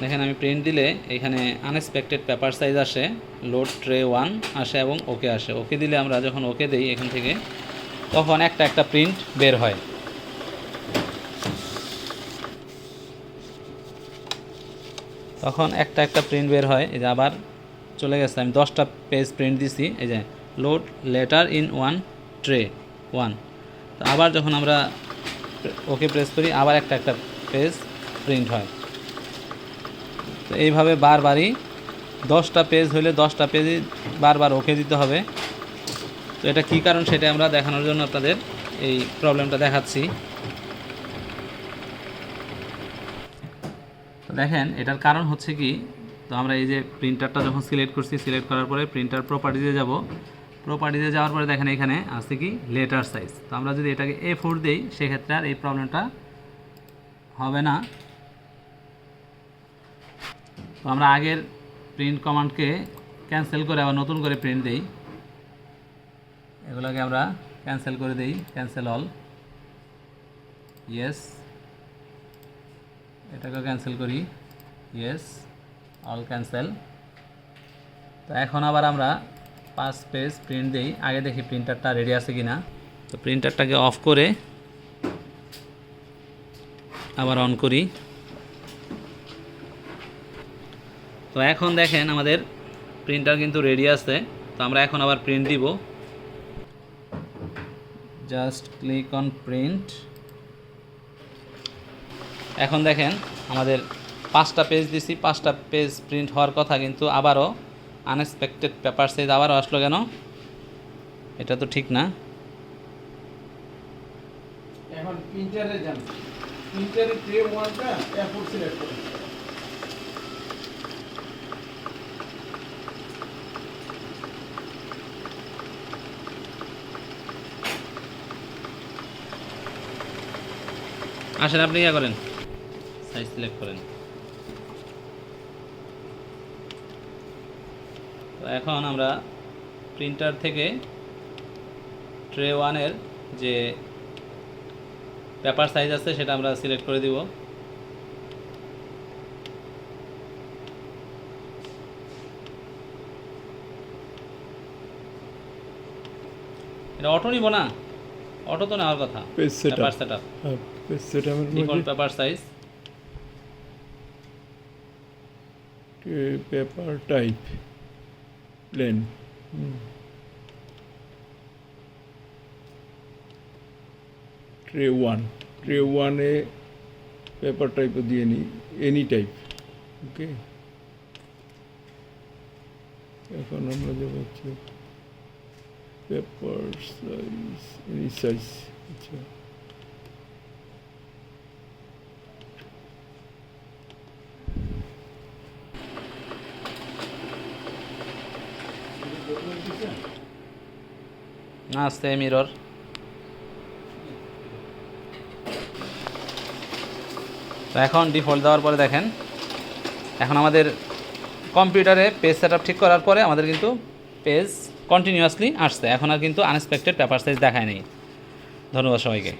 দেখেন আমি প্রিন্ট দিলে এখানে আনএক্সপেক্টেড পেপার সাইজ আসে লোড ট্রে ওয়ান আসে এবং ওকে আসে। ওকে দিলে আমরা যখন ওকে দিই, এখান থেকে তখন একটা একটা প্রিন্ট বের হয়। তখন একটা একটা প্রিন্ট বের হয়। এই যে আবার চলে গেছে। আমি দশটা পেজ প্রিন্ট দিছি। এই যে load letter in one tray one আবার যখন আমরা ওকে প্রেস করি, আবার একটা একটা পেজ প্রিন্ট হয়। তো এইভাবে বারবারই দশটা পেজ হলে দশটা পেজই বারবার ওকে দিতে হবে। তো এটা কী কারণ সেটা আমরা দেখানোর জন্য আপনাদের এই প্রবলেমটা দেখাচ্ছি। তো দেখেন, এটার কারণ হচ্ছে কি, তো আমরা এই যে প্রিন্টারটা যখন সিলেক্ট করছি সিলেক্ট করার পরে প্রিন্টার প্রপার্টিতে যাব। প্রপার্টিতে যাওয়ার পরে দেখেন এখানে আছে কি লেটার সাইজ তো আমরা যদি এটাকে এ ফোর দিই, সেক্ষেত্রে আর এই প্রবলেমটা হবে না। তো আমরা আগের প্রিন্ট কমান্ডকে ক্যান্সেল করে আবার নতুন করে প্রিন্ট দিই। এগুলোকে আমরা ক্যান্সেল করে দিই ক্যান্সেল অল ইয়েস এটাকে ক্যান্সেল করি। ইয়েস অল ক্যান্সেল তো এখন আবার আমরা পাঁচ পেজ প্রিন্ট দিই। আগে দেখি প্রিন্টারটা রেডি আছে কি না তো প্রিন্টারটাকে অফ করে আবার অন করি। তো এখন দেখেন আমাদের প্রিন্টার কিন্তু রেডি আছে, তো আমরা এখন আবার প্রিন্ট দিব। জাস্ট ক্লিক অন প্রিন্ট এখন দেখেন আমাদের পাঁচটা পেজ দিছি, পাঁচটা পেজ প্রিন্ট হওয়ার কথা কিন্তু আবারও আনএক্সপেক্টেড পেপার সাইজ আবারও আসলো কেন? এটা তো ঠিক না। এখন প্রিন্টারে যান। প্রিন্টারে ট্রে ওয়ানটা সিলেক্ট করুন। আসেন, আপনি ইয়া করেন। সাইজ সিলেক্ট করেন। তো এখন আমরা প্রিন্টার থেকে ট্রে ওয়ানের যে পেপার সাইজ আছে, সেটা আমরা সিলেক্ট করে দিব। এটা অটো নিব না? অটো তো নেওয়ার কথা। Page setup paper set up হ্যাঁ পেজ সেটআপের মধ্যে। Paper size paper type plain tray one tray ওয়ানে পেপার টাইপও দিয়ে নিই এনি টাইপ ওকে এখন আমরা যাব হচ্ছে পেপার সাইজ এনি সাইজ আচ্ছা আছে মিরর এখন ডিফল্ট দেওয়ার পরে দেখেন, এখন আমাদের কম্পিউটারে পেজ সেট ঠিক করার পরে আমাদের কিন্তু পেজ কন্টিনিউয়াসলি আসছে। এখন আর কিন্তু আনএক্সপেক্টেড পেপার সাইজ দেখায় নেই। ধন্যবাদ সবাইকে।